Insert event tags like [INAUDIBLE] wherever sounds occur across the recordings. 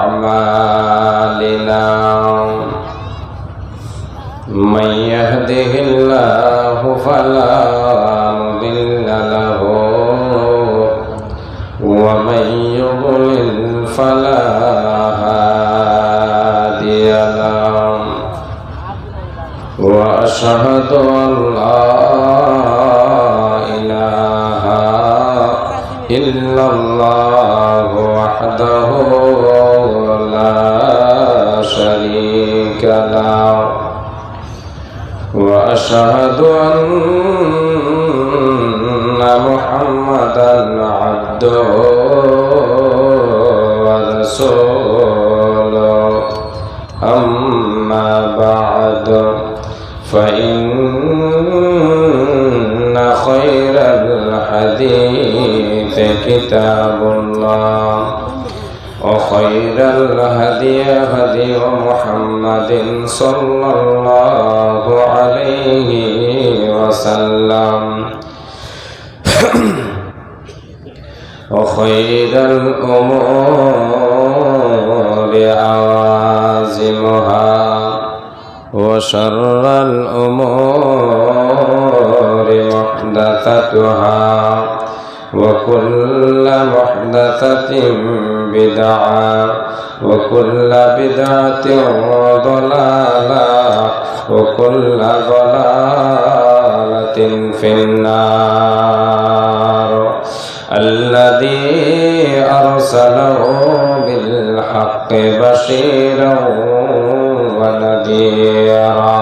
أعمالنا من يهده الله فلا مضل له ومن يضلل فلا هادي له وأشهد أن لا إله إلا الله وحده لا شريك له. وأشهد أن محمدا عبده ورسوله. أما بعد فإن خير الحديث كتاب الله. وخير الهدي هدي محمد صلى الله عليه وسلم. [CLEARS THROAT] وخير الأمور عوازمها وشر الأمور محدثتها. وكل محدثة بدعة وكل بدعة ضلالة وكل ضلالة في النار. الذي أرسله بالحق بشيرا ونذيرا.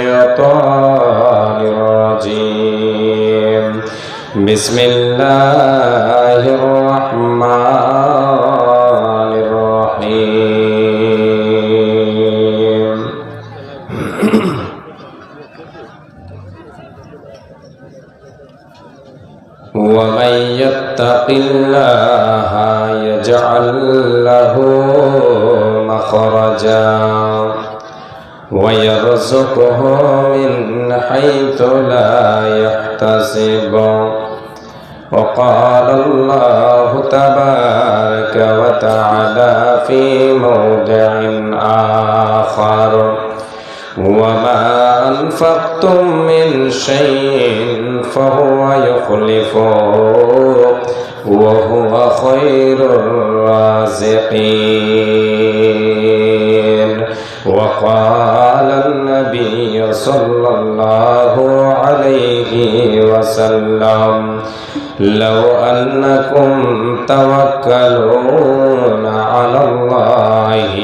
بسم الله الرحمن الرحيم. ومن يتق الله يجعل له مخرجا ويرزقه من حيث لا يحتسب. وقال الله تبارك وتعالى في موضع آخر. وما أنفقتم من شيء فهو يخلفه وهو خير الرازقين. وقال النبي صلى الله عليه وسلم لو أنكم توكلون على الله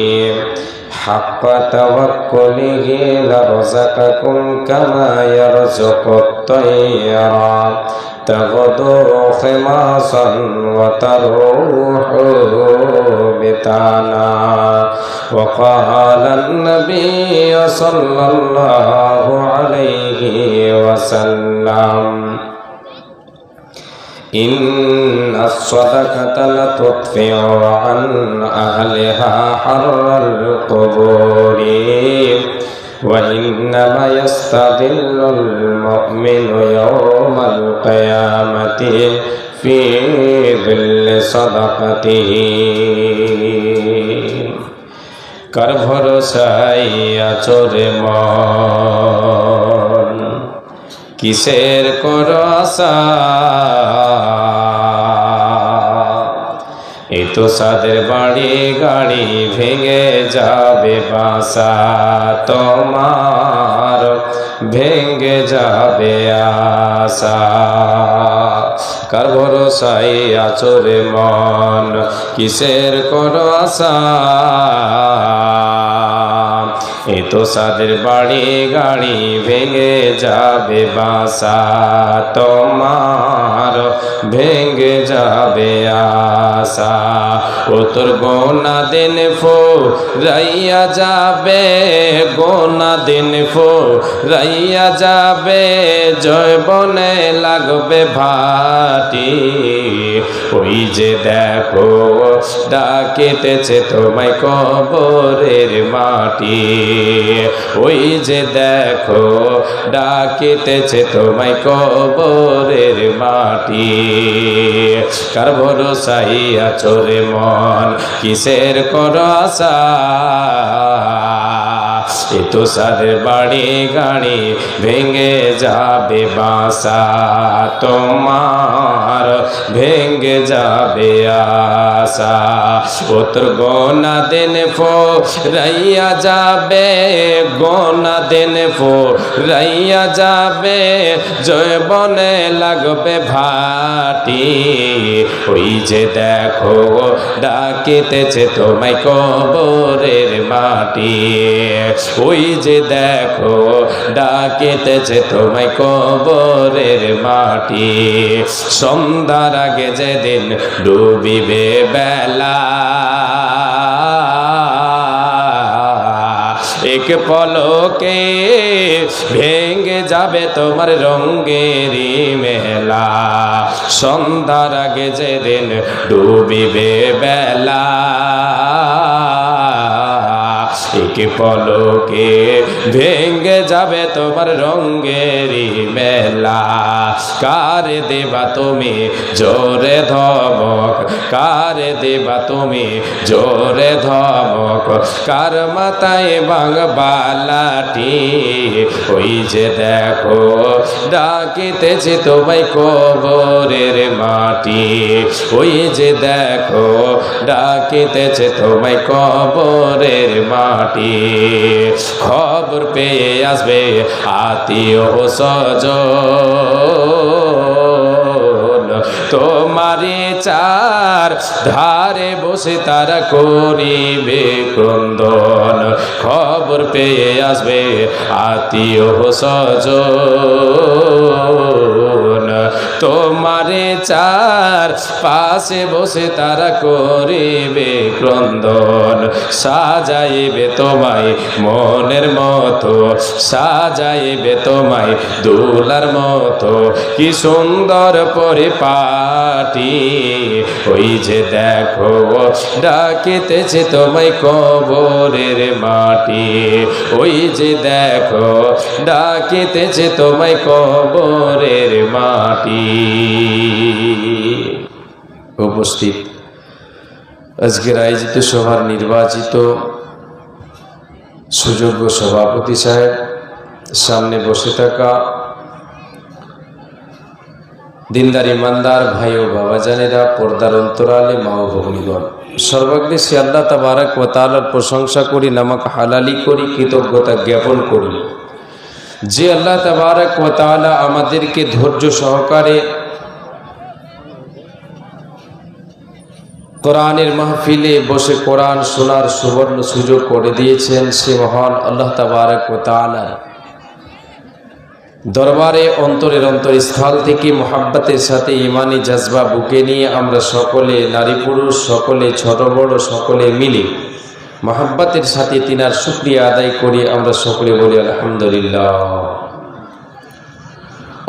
حق توكله لرزقكم كما يرزق الطير تغدو خماصا وتروح بتانا وقال النبي صلى الله عليه وسلم إن الصدقة لتطفئ عن أهلها حر القبور وإنما يستظل المؤمن يوم القيامة في ظل صدقته কার ভরসাই আচরে মন কিসের কর আশা এই তো সাদের বাড়ি গাড়ি ভেঙে যাবে বাসা তোমার ভেঙে যাবে আশা কার ভরসাই আচরে মন? কিসের কর আশা? তো সাদের বাড়ি গাড়ি ভেঙে যাবে বাসা। তোমার ভেঙে যাবে আশা। তোর গোনা দিন ফো রাইয়া যাবে, গোনা দিন ফো রাইয়া যাবে জয় বনে লাগবে ভাটি। ওই যে দেখো, ডাকিতেছে তোমায় কবরের মাটি। ওই যে দেখো, ডাকিতেছে তোমায় কবরের মাটি। কার ভরসাই আচরে মন কিসের কর আশা? এ তো সাদের বাড়ি গাড়ি ভেঙে যাবে বাসা, তোমার ভেঙে যাবে আশা। ও তোর গোনা দিন ফো রাইয়া যাবে, গোনা দিন ফো রাইয়া যাবে জয় বনে লাগবে ভাটি। ওই যে দেখো, ডাকিতেছে তোমায় কবরের মাটি। ওই যে দেখো, ডাকিতেছে তোমায় কবরের মাটি। সন্ধ্যার আগে যেদিন ডুবিবে বেলা, এক পলকে ভেঙে যাবে তোমার রঙ্গেরি মেলা। সন্ধ্যার আগে যেদিন ডুবিবে বেলা এক পলকে ভেঙে যাবে তোমার রঙ্গেরি মেলা। কারে দেবা তুমি? জোরে ধমক। কারে দেবা তুমি? জোরে ধমক। কার মাথায় বাংবালাটি ওই যে দেখো, ডাকিতেছে তোমায় কবরের মাটি। ওই যে দেখো, ডাকিতেছে তোমায় কবরের মাটি। খবর পেয়ে আসবে আত্মীয় সজন তোমারে চার ধারে বসে তারা করিবে ক্রন্দন। খবর পেয়ে আসবে আত্মীয় সজন তোমারে চার পাশে বসে তারা করিবে ক্রন্দন, সাজাইবে তোমায় মনের মতো, সাজাইবে তোমায় দোলার মতো। কি সুন্দর পরিপাটি, ওই যে দেখো, ডাকিতেছে তোমায় কবরের মাটি। ওই যে দেখো, ডাকিতেছে তোমায় কবরের মাটি। উপস্থিত। আজকের আয়োজিত সভার নির্বাচিত সুযোগ্য সভাপতি সাহেব, সামনে বসে থাকা দিনদার ইমানদার ভাই ও বাবাজানেরা, পর্দার অন্তরালে মা ও ভগ্নীগণ। সর্বাগ্রে সে আল্লাহ তাবারাক ও তালার প্রশংসা করি, নামাক হালালি করি, কৃতজ্ঞতা জ্ঞাপন করি। যে আল্লাহ তাবারাক ও তালা আমাদেরকে ধৈর্য সহকারে কোরআনের মাহফিলে বসে কোরআন শোনার সুবর্ণ সুযোগ করে দিয়েছেন সে মহান আল্লাহ তাবারক ও তাআলা। দরবারে অন্তরের অন্তরস্থল থেকে মোহাব্বতের সাথে ইমানি জজবা বুকে নিয়ে আমরা সকলে নারী পুরুষ, সকলে ছোট বড়, সকলে মিলে মোহাব্বতের সাথে তিনার শুক্রিয়া আদায় করি, আমরা সকলে বলি আলহামদুলিল্লাহ।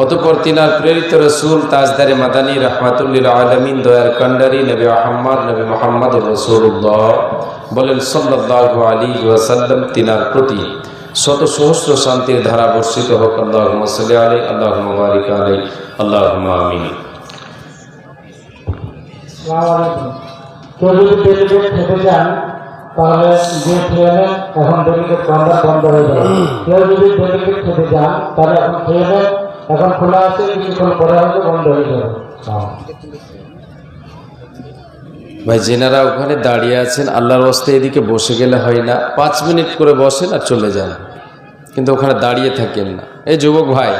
অতপর তিনার প্রেরিত রসুল তাজদারে মাদানী রহমাতুল্লিল আলমিন দয়ার কান্ডারি নবী আহম্মদ, নবী মোহাম্মদ রসুল্লাহ বলেন সাল্লাহ আলী ওয়াসাল্লাম তিনার প্রতি শত সহস্র শান্তির ধারা বর্ষিত হোক আল্লাহ সাল্লি আলী আল্লাহ মুবারিক আলী আল্লাহ আমিন। কেউ যদি ডেলিগেট খেতে তাহলে এখন বন্ধ হয়ে যাবে। কেউ যদি খেতে চান তাহলে এখন ট্রেনে এখন খোলা আছে, কিছুক্ষণ পরে হয়তো বন্ধ হয়ে যাবে। ভাই জেনারা ওখানে দাঁড়িয়ে আছেন, আল্লাহর অস্তে এদিকে বসে গেলে হয় না। পাঁচ মিনিট করে বসেন আর চলে যান। কিন্তু ওখানে দাঁড়িয়ে থাকেন না। এই যুবক ভাই,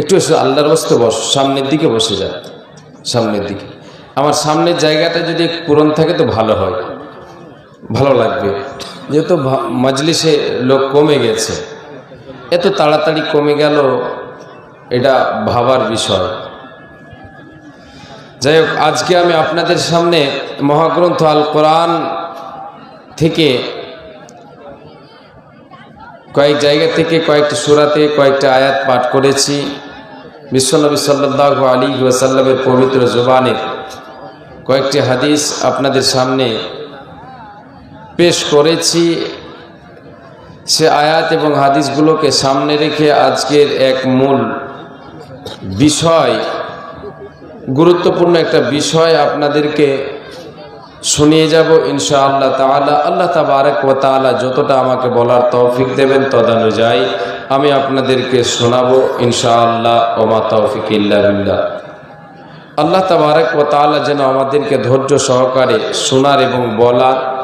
একটু আল্লাহর অস্তে বস, সামনের দিকে বসে যান। সামনের দিকে। আমার সামনের জায়গাটা যদি পূরণ থাকে তো ভালো হয়। ভালো লাগবে। যেহেতু মাজলিসে লোক কমে গেছে, এত তাড়াতাড়ি কমে গেল, এটা ভাবার বিষয়। যাই হোক, আজকে আমি আপনাদের সামনে মহাগ্রন্থ আল কোরআন থেকে কয়েক জায়গা থেকে কয়েকটি সুরাতে কয়েকটা আয়াত পাঠ করেছি। বিশ্বনবী সাল্লাহ আলী ওয়াসাল্লামের পবিত্র জবানের কয়েকটি হাদিস আপনাদের সামনে পেশ করেছি সে আয়াত এবং হাদিসগুলোকে সামনে রেখে আজকের এক মূল বিষয়, গুরুত্বপূর্ণ একটা বিষয় আপনাদেরকে শুনিয়ে যাব ইনশা আল্লাহ তালা আল্লাহ তাবারক ও তালা যতটা আমাকে বলার তৌফিক দেবেন তদানুযায়ী আমি আপনাদেরকে শোনাবো ইনশা আল্লাহ ওমা তৌফিক ইল্লা বিল্লাহ। আল্লাহ তাবারক ও তালা যেন আমাদেরকে ধৈর্য সহকারে শোনার এবং বলার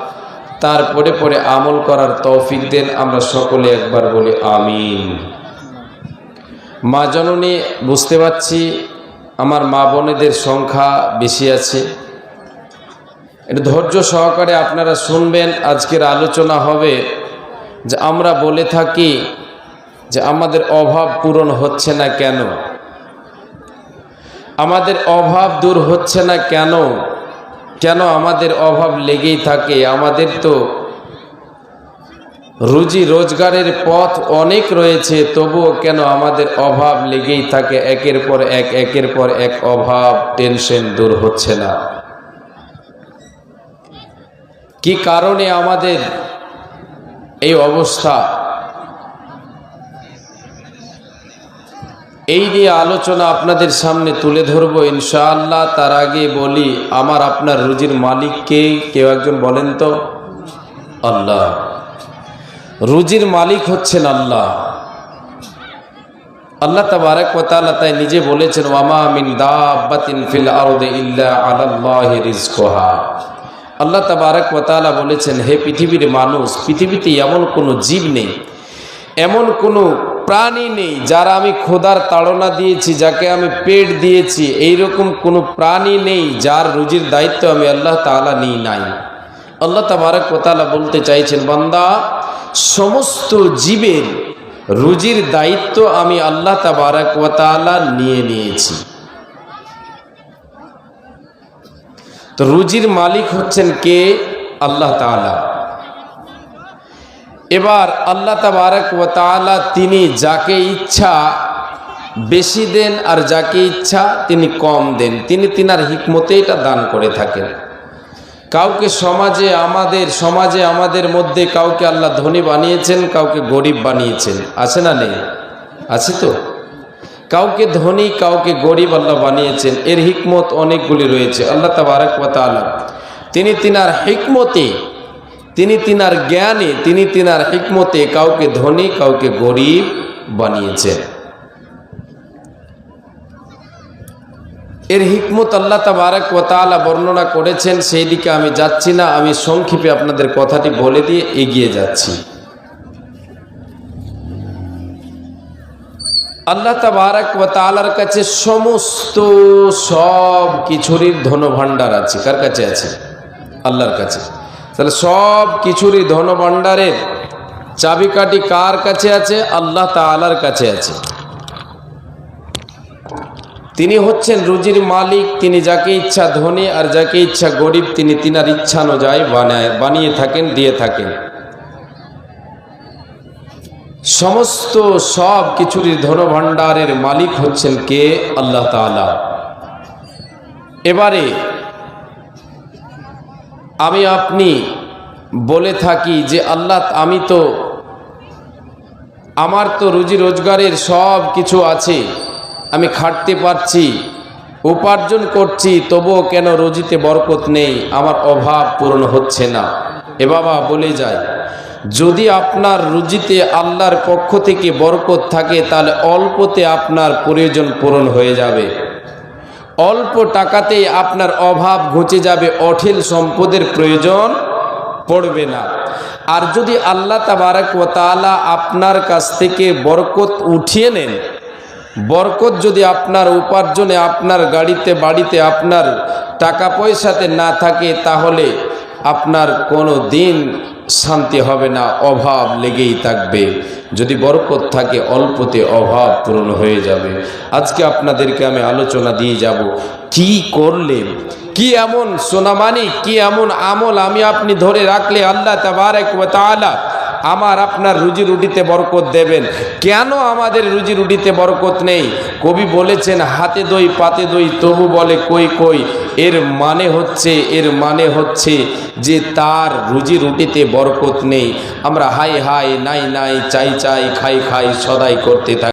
তারপরে পরে আমল করার তৌফিক দেন, আমরা সকলে একবার বলি আমিন। মা জননী, বুঝতে পারছি আমার মা বোনেদের সংখ্যা বেশি আছে। এটা ধৈর্য সহকারে আপনারা শুনবেন, আজকের আলোচনা হবে যে আমরা বলে থাকি যে আমাদের অভাব পূরণ হচ্ছে না কেন? আমাদের অভাব দূর হচ্ছে না কেন? কেন আমাদের অভাব লেগেই থাকে? আমাদের তো রুজি রোজগারের পথ অনেক রয়েছে, তবুও কেন আমাদের অভাব লেগেই থাকে? একের পর এক, একের পর এক অভাব টেনশন দূর হচ্ছে না। কি কারণে আমাদের এই অবস্থা? এই নিয়ে আলোচনা আপনাদের সামনে তুলে ধরবো, ইনশাআল্লাহ। তার আগে বলি, আমার আপনার রুজির মালিককে কেউ একজন বলেন তো? আল্লাহ। রুজির মালিক হচ্ছেন আল্লাহ। আল্লাহ তাবারক ওয়া তাআলা তাই নিজে বলেছেন, ওয়ামা মিন দাব্বাতিন ফিল আরদি ইল্লা আলাল্লাহি রিজকুহা আল্লাহ তাবারক ওয়া তাআলা বলেছেন, হে পৃথিবীর মানুষ, পৃথিবীতে এমন কোনো জীব নেই, এমন কোনো প্রাণী নেই, যারা আমি খোদার তাড়না দিয়েছি, যাকে আমি পেট দিয়েছি, এইরকম কোনো প্রাণী নেই যার রুজির দায়িত্ব আমি আল্লাহ তাআলা নিই নাই। আল্লাহ তাবারক তাআলা বলতে চাইছেন, বান্দা, সমস্ত জীবের রুজির দায়িত্ব আমি আল্লাহ তাবারক ওয়া তাআলা নিয়ে নিয়েছি। তো রুজির মালিক হচ্ছেন কে? আল্লাহ তাআলা। এবার আল্লাহ তাবারক ওয়া তাআলা তিনি যাকে ইচ্ছা বেশি দেন আর যাকে ইচ্ছা তিনি কম দেন। তিনি তিনার হিকমতে এটা দান করে থাকেন। কাউকে সমাজে আমাদের সমাজে আমাদের মধ্যে কাউকে আল্লাহ ধনী বানিয়েছেন, কাউকে গরিব বানিয়েছেন। আছে না নেই? আছে তো? কাউকে ধনী, কাউকে গরিব আল্লাহ বানিয়েছেন। এর হিকমত অনেকগুলি রয়েছে। আল্লাহ তাবারক ওয়া তাআলা তিনি তিনার হিকমতে তিনি তিনার জ্ঞানে, তিনি তিনার হিকমতে কাউকে ধনী, কাউকে গরিব বানিয়েছেন। এর হিকমত আল্লাহ তাবারক ওয়া তাআলা বর্ণনা করেছেন, সেই দিকে আমি যাচ্ছি না, আমি সংক্ষেপে আপনাদের কথাটি বলে দিয়ে এগিয়ে যাচ্ছি। আল্লাহ তাবারক ওয়া তাআলার কাছে সমস্ত সব কিছুরই ধনভাণ্ডার আছে। কার কাছে আছে? আল্লাহর কাছে। তাহলে সব কিছুরই ধনভাণ্ডারের চাবিকাঠি কার কাছে আছে? আল্লাহ তাআলার কাছে আছে। তিনি হচ্ছেন রুজির মালিক, তিনি যাকে ইচ্ছা ধনী আর যাকে ইচ্ছা গরিব, তিনি তিনার ইচ্ছা অনুযায়ী বানায় বানিয়ে থাকেন, দিয়ে থাকেন। সমস্ত সব কিছুরই ধনভাণ্ডারের মালিক হচ্ছেন কে? আল্লাহ তাআলা। এবারে আমি আপনি বলে থাকি যে আল্লাহ, আমি তো, আমার তো রুজি রোজগারের সব কিছু আছে। আমি খাটতে পারছি, উপার্জন করছি, তবুও কেন রুজিতে বরকত নেই? আমার অভাব পূরণ হচ্ছে না। এ বাবা বলে যায়, যদি আপনার রুজিতে আল্লাহর পক্ষ থেকে বরকত থাকে, তাহলে অল্পতে আপনার প্রয়োজন পূরণ হয়ে যাবে। অল্প টাকাতেই আপনার অভাব ঘুচে যাবে অঠিল সম্পদের প্রয়োজন পড়বে না। আর যদি আল্লাহ তাবারাক ওয়া তাআলা আপনার কাছ থেকে বরকত উঠিয়ে নেন, বরকত যদি আপনার উপার্জনে, আপনার গাড়িতে, বাড়িতে আপনার টাকা পয়সাতে না থাকে, তাহলে আপনার কোনো দিন শান্তি হবে না, অভাব লেগেই থাকবে। যদি বরকত থাকে, অল্পতে অভাব পূরণ হয়ে যাবে। আজকে আপনাদেরকে আমি আলোচনা দিয়ে যাব, কি করলে, কি এমন সোনামানি, কি এমন আমল আমি আপনি ধরে রাখলে আল্লাহ তাবারক ওয়া তাআলা আমার আপনার রুজি রুটিতে বরকত দেবেন। কেন আমাদের রুজি রুটিতে বরকত নেই? কবি বলেছেন, হাতে দই, পাতে দই, তবু বলে কই কই। এর মানে হচ্ছে, এর মানে হচ্ছে যে তার রুজি রুটিতে বরকত নেই। আমরা হাই হাই নাই নাই, চাই চাই, খাই খাই, সদাই করতে থাকি।